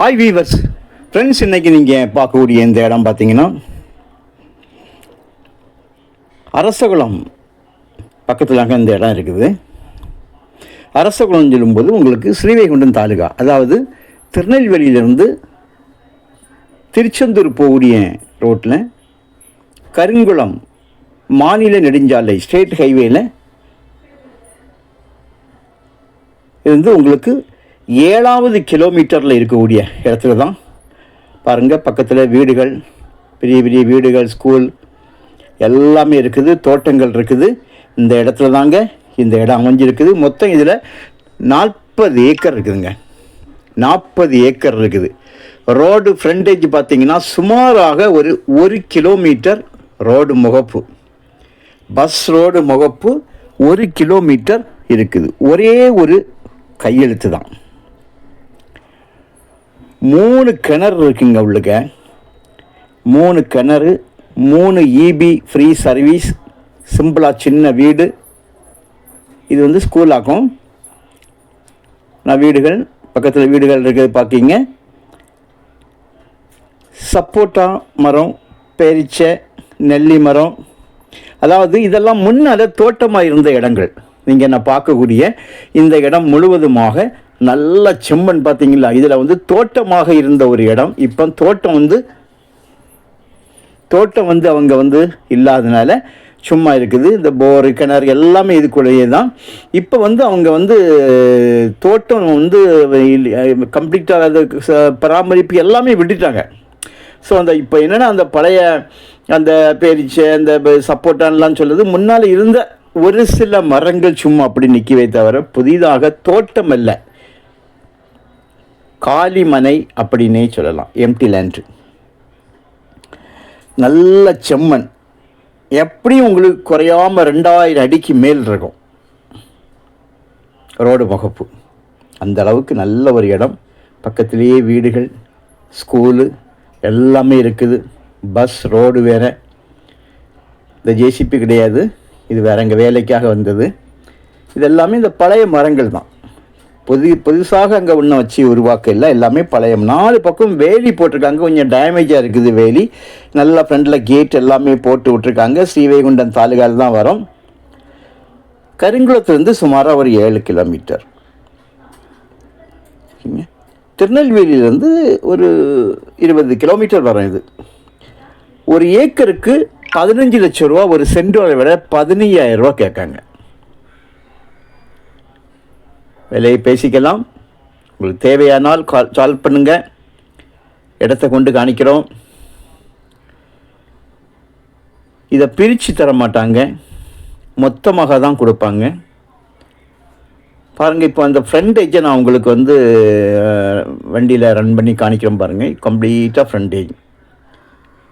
Hi viewers friends இன்றைக்கி நீங்கள் பார்க்கக்கூடிய இந்த இடம் பார்த்தீங்கன்னா அரசகுளம் பக்கத்தில் இந்த இடம் இருக்குது. அரசகுளம் சொல்லும்போது உங்களுக்கு ஸ்ரீவைகுண்டம் தாலுகா அதாவது திருநெல்வேலியிலிருந்து திருச்செந்தூர் போகக்கூடிய ரோட்டில் கருங்குளம் மாநில நெடுஞ்சாலை ஸ்டேட் ஹைவேயில் இருந்து உங்களுக்கு ஏழாவது கிலோமீட்டரில் இருக்கக்கூடிய இடத்துல தான் பாருங்கள் பக்கத்தில் வீடுகள் பெரிய பெரிய வீடுகள் ஸ்கூல் எல்லாமே இருக்குது தோட்டங்கள் இருக்குது. இந்த இடத்துல தாங்க இந்த இடம் அமைஞ்சிருக்குது. மொத்தம் இதில் நாற்பது ஏக்கர் இருக்குதுங்க. நாற்பது ஏக்கர் இருக்குது. ரோடு ஃப்ரண்டேஜ் பார்த்தீங்கன்னா சுமாராக ஒரு ஒரு கிலோமீட்டர் ரோடு முகப்பு. பஸ் ரோடு முகப்பு ஒரு கிலோமீட்டர் இருக்குது. ஒரே ஒரு கையெழுத்து தான். மூணு கிணறு இருக்குங்க உள்ளுக்க. மூணு கிணறு மூணு இபி ஃப்ரீ சர்வீஸ் சிம்பிளாக சின்ன வீடு. இது வந்து ஸ்கூல் நான் வீடுகள் பக்கத்தில் வீடுகள் இருக்குது பார்க்கிங்க சப்போட்டா மரம் பேரிச்சை நெல்லி மரம். அதாவது இதெல்லாம் முன்னால் தோட்டமாக இருந்த இடங்கள். நீங்கள் நான் பார்க்கக்கூடிய இந்த இடம் முழுவதுமாக நல்ல செம்மண் பார்த்தீங்களா? இதில் வந்து தோட்டமாக இருந்த ஒரு இடம். இப்போ தோட்டம் வந்து தோட்டம் வந்து அவங்க வந்து இல்லாதனால சும்மா இருக்குது. இந்த போரு கிணறு எல்லாமே இதுக்குள்ளேயே தான். இப்போ வந்து அவங்க வந்து தோட்டம் வந்து கம்ப்ளீட்டாக அது ச- பராமரிப்பு எல்லாமே விட்டுட்டாங்க. ஸோ அந்த இப்போ என்னென்னா அந்த பழைய அந்த பேரிச்சை அந்த சப்போட்டான்லாம் சொல்லுது முன்னால் இருந்த ஒரு சில மரங்கள் சும்மா அப்படி நிற்கவே தவிர புதிதாக தோட்டம் அல்ல காளிமனை அப்படின்னே சொல்லலாம். எம்டி லேண்ட் நல்ல செம்மண். எப்படியும் உங்களுக்கு குறையாம ரெண்டாயிரம் அடிக்கு மேல் இருக்கும். ரோடு முகப்பு அந்த அளவுக்கு நல்ல ஒரு இடம். பக்கத்திலேயே வீடுகள் ஸ்கூலு எல்லாமே இருக்குது. பஸ் ரோடு வேறு. இந்த ஜேசிபி கிடையாது. இது வேற எங்கள் வேலைக்காக வந்தது. இது எல்லாமே இந்த பழைய மரங்கள் தான். புது புதுசாக அங்கே ஒன்றும் வச்சு உருவாக்க இல்லை எல்லாமே பழைய நாலு பக்கம் வேலி போட்டிருக்காங்க. கொஞ்சம் டேமேஜாக இருக்குது வேலி. நல்லா ஃப்ரண்டில் கேட் எல்லாமே போட்டு விட்ருக்காங்க ஸ்ரீவைகுண்டம் தாலுகாவில் தான் வரும். கருங்குளத்துலேருந்து சுமாராக ஒரு ஏழு கிலோமீட்டர் திருநெல்வேலியிலேருந்து ஒரு இருபது கிலோமீட்டர் வரும் இது. ஒரு ஏக்கருக்கு பதினஞ்சு லட்சம் ரூபா ஒரு சென்டோரை விட பதினையாயிரம் ரூபா கேட்காங்க. விலையை பேசிக்கலாம். உங்களுக்கு தேவையானால் கால் சால்வ் பண்ணுங்க. இடத்த கொண்டு காணிக்கிறோம். இதை பிரித்து தர மாட்டாங்க. மொத்தமாக தான் கொடுப்பாங்க. பாருங்கள் இப்போ அந்த ஃப்ரண்டேஜை நான் உங்களுக்கு வந்து வண்டியில் ரன் பண்ணி காணிக்கிறோம் பாருங்கள் கம்ப்ளீட்டாக ஃப்ரண்டேஜ்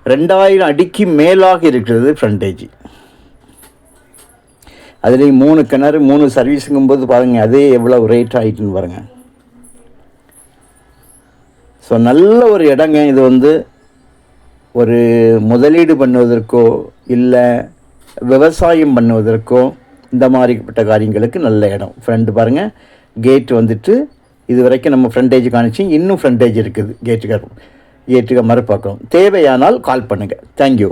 ரெண்டாயிரம் அடிக்கு மேலாக இருக்கிறது ஃப்ரண்டேஜ் அதுலேயும் மூணு கிணறு மூணு சர்வீஸுங்கும் போது பாருங்கள் அதே எவ்வளோ ரேட் ஆகிட்டுன்னு பாருங்கள் ஸோ நல்ல ஒரு இடங்க இது வந்து ஒரு முதலீடு பண்ணுவதற்கோ இல்லை விவசாயம் பண்ணுவதற்கோ இந்த மாதிரிப்பட்ட காரியங்களுக்கு நல்ல இடம். ஃப்ரெண்டு பாருங்கள் கேட் வந்துட்டு இது வரைக்கும் நம்ம ஃப்ரண்டேஜ் காணிச்சு இன்னும் ஃப்ரண்டேஜ் இருக்குது ஏற்றுக்க கேட்டுக்கு தேவையானால் கால் பண்ணுங்கள் தேங்க்யூ